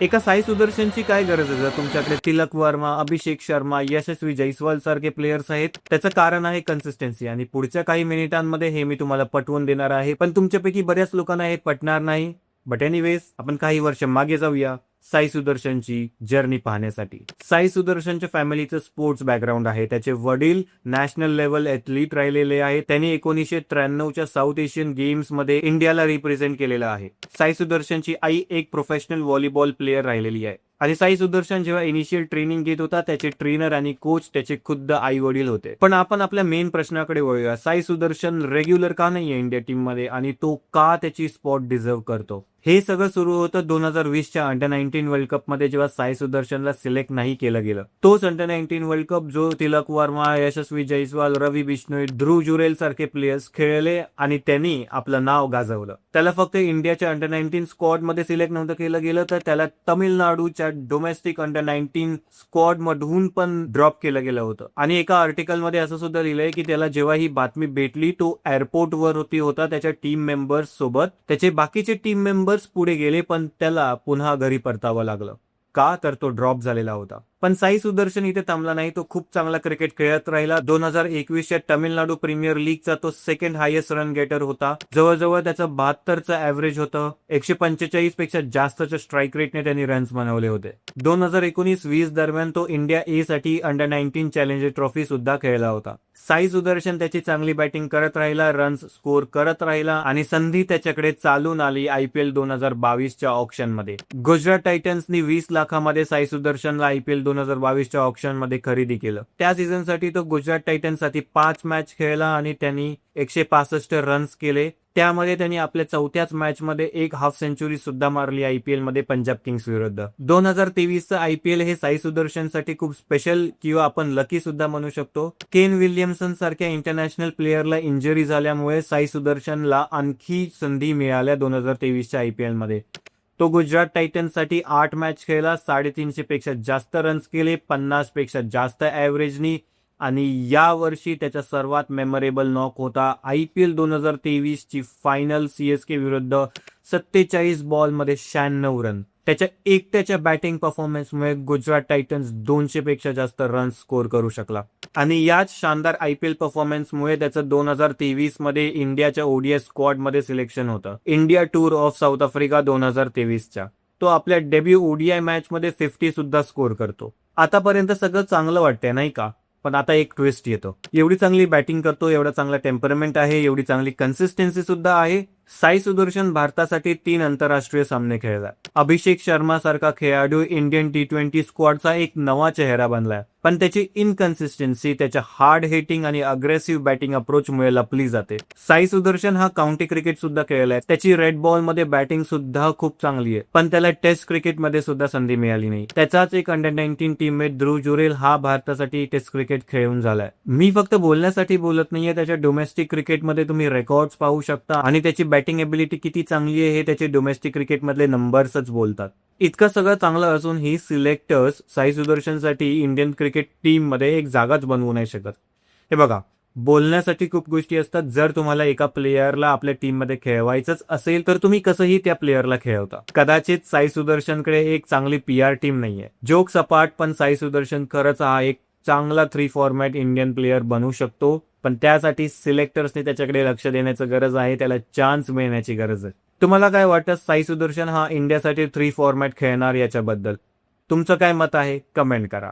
एका साई सुदर्शनची काय गरज आहे जर तुमच्याकडे तिलक वर्मा अभिषेक शर्मा यशस्वी जयस्वाल सारखे प्लेयर्स आहेत? त्याचं कारण आहे कन्सिस्टन्सी आणि पुढच्या काही मिनिटांमध्ये हे मी तुम्हाला पटवून देणार आहे. पण तुमच्यापैकी बऱ्याच लोकांना हे पटणार नाही. बट एनिवेज आपण काही वर्ष मागे जाऊया. साई सुदर्शनची जर्नी पाहण्यासाठी. साई सुदर्शनच्या फॅमिलीचं स्पोर्ट्स बॅकग्राऊंड आहे. त्याचे वडील नॅशनल लेवल ॲथलीट राहिलेले आहे त्यांनी एकोणीसशे त्र्याण्णवच्या साऊथ एशियन गेम्समध्ये इंडियाला रिप्रेझेंट केलेलं आहे. साई सुदर्शनची आई एक प्रोफेशनल व्हॉलीबॉल प्लेअर राहिलेली आहे. आणि साई सुदर्शन जेव्हा इनिशियल ट्रेनिंग घेत होता त्याचे ट्रेनर आणि कोच त्याचे खुद्द आई वडील होते. पण आपण आपल्या मेन प्रश्नाकडे वळूया. साई सुदर्शन रेग्युलर का नाहीये इंडिया टीममध्ये आणि तो का त्याची स्पॉट डिझर्व करतो? हे सगळं सुरू होतं दोन हजार वीसच्या अंडर नाईन्टीन वर्ल्ड कपमध्ये जेव्हा साई सुदर्शनला सिलेक्ट नाही केलं गेलं. तोच अंडर नाईन्टीन वर्ल्ड कप जो तिलक वर्मा यशस्वी जयस्वाल रवी बिश्नोई ध्रुव जुरेल सारखे प्लेयर्स खेळले आणि त्यांनी आपलं नाव गाजवलं. त्याला फक्त इंडियाच्या अंडर नाईन्टीन स्क्वॉडमध्ये सिलेक्ट नव्हतं केलं गेलं तर त्याला तमिळनाडूच्या डोमेस्टिक अंडर नाईन्टीन स्क्वॉड मधून पण ड्रॉप केलं गेलं होतं. आणि एका आर्टिकलमध्ये असं सुद्धा लिहिलंय की त्याला जेव्हा ही बातमी भेटली तो एअरपोर्ट वर होती होता त्याच्या टीम मेंबर्स सोबत. त्याचे बाकीचे टीम मेंबर्स पुढे गेले पण त्याला पुन्हा घरी परतावं लागलं. का? तर तो ड्रॉप झालेला होता. पण साई सुदर्शन इथे थांबला नाही. तो खूप चांगला क्रिकेट खेळत राहिला. दोन हजार एकवीसच्या तामिळनाडू प्रीमियर लीगचा तो सेकंड हायेस्ट रन गेटर होता. जवळजवळ त्याचं बहात्तरचं ऍव्हरेज होतं. एकशे पंचेचाळीसपेक्षा जास्तच्या स्ट्राईक रेटने त्यांनी रन्स बनवले होते. दोन हजार एकोणीस वीस दरम्यान तो इंडिया ए साठी अंडर नाईन्टीन चॅलेंजर ट्रॉफी सुद्धा खेळला होता. साई सुदर्शन त्याची चांगली बॅटिंग करत राहिला रन्स स्कोर करत राहिला आणि संधी त्याच्याकडे चालून आली आयपीएल दोन हजार बावीसच्या ऑप्शनमध्ये. गुजरात टायटन्सनी वीस लाखामध्ये साई सुदर्शनला आयपीएल दोन हजार बावीसच्या ऑप्शनमध्ये खरेदी केलं. त्या सीझनसाठी तो गुजरात टायटन्ससाठी पाच मॅच खेळला आणि त्यांनी एकशे पासष्ट रन्स केले. त्यामध्ये त्यांनी आपल्या चौथ्याच मॅच मध्ये एक हाफ सेंचुरी सुद्धा मारली आयपीएलमध्ये पंजाब किंग्स विरुद्ध. दोन हजार तेवीसचं आयपीएल हे साई सुदर्शनसाठी खूप स्पेशल किंवा आपण लकी सुद्धा म्हणू शकतो. केन विल्यमसन सारख्या इंटरनॅशनल प्लेयरला इंजरी झाल्यामुळे साई सुदर्शनला आणखी संधी मिळाल्या दोन हजार तेवीसच्या आयपीएलमध्ये. तो गुजरात टायटन्ससाठी आठ मॅच खेळला साडेतीनशे पेक्षा जास्त रन्स केले पन्नासपेक्षा जास्त ॲव्हरेजनी आणि या वर्षी त्याचा सर्वात मेमोरेबल नॉक होता आय पी एल दोन हजार तेवीस ची फायनल सीएसके विरुद्ध सत्तेचाळीस बॉलमध्ये शहाण्णव रन त्याच्या एकट्याच्या बॅटिंग परफॉर्मन्समुळे गुजरात टायटन्स दोनशे पेक्षा जास्त रन स्कोर करू शकला. आणि याच शानदार आय पी एल परफॉर्मन्समुळे त्याचं दोन हजार तेवीसमध्ये इंडियाच्या ओडीएस स्क्वॉडमध्ये सिलेक्शन होतं. India tour of South Africa दोन हजार तेवीसच्या. तो आपल्या डेब्यू ओडीआय मॅच मध्ये फिफ्टी सुद्धा स्कोर करतो. आतापर्यंत सगळं चांगलं वाटतंय नाही का? पण आता एक ट्विस्ट येतो. एवढी चांगली बॅटिंग करतो एवढा चांगला टेम्परमेंट आहे एवढी चांगली कन्सिस्टन्सी सुद्धा आहे. साई सुदर्शन भारतासाठी तीन आंतरराष्ट्रीय सामने खेळला अभिषेक शर्मा सारखा खेळाडू इंडियन टी ट्वेंटी स्क्वॉडचा एक नवा चेहरा बनलाय. पण त्याची इनकन्सिस्टन्सी त्याच्या हार्ड हिटिंग आणि अग्रेसिव्ह बॅटिंग अप्रोचमुळे लपली जाते. साई सुदर्शन हा काउंटी क्रिकेट सुद्धा खेळलाय त्याची रेड बॉलमध्ये बॅटिंग सुद्धा खूप चांगली आहे. पण त्याला टेस्ट क्रिकेटमध्ये सुद्धा संधी मिळाली नाही. त्याचाच एक under nineteen teammate Dhruv Jurel हा भारतासाठी टेस्ट क्रिकेट खेळून झालाय मी फक्त बोलण्यासाठी बोलत नाहीये त्याच्या डोमेस्टिक क्रिकेटमध्ये तुम्ही रेकॉर्ड्स पाहू शकता आणि त्याची बॅटिंग एबिलिटी किती चांगली आहे हे त्याचे डोमेस्टिक क्रिकेटमधले नंबर्सच बोलतात. इतकं सगळं चांगलं असून ही सिलेक्टर्स साई सुदर्शनसाठी इंडियन क्रिकेट क्रिकेट टीममध्ये एक जागाच बनवू नाही शकत. हे बघा बोलण्यासाठी खूप गोष्टी असतात. जर तुम्हाला एका प्लेयरला आपल्या टीममध्ये खेळवायचंच असेल तर तुम्ही कसंही त्या प्लेयरला खेळवता. कदाचित साई सुदर्शनकडे एक चांगली पी आर टीम नाहीये. जोक सपाट पण साई सुदर्शन खरंच हा एक चांगला थ्री फॉर्मॅट इंडियन प्लेयर बनू शकतो. पण त्यासाठी सिलेक्टर्सने त्याच्याकडे लक्ष देण्याचं गरज आहे त्याला चान्स मिळण्याची गरज आहे. तुम्हाला काय वाटतं? साई सुदर्शन हा इंडियासाठी थ्री फॉर्मॅट खेळणार याच्याबद्दल? तुमचं काय मत आहे? कमेंट करा.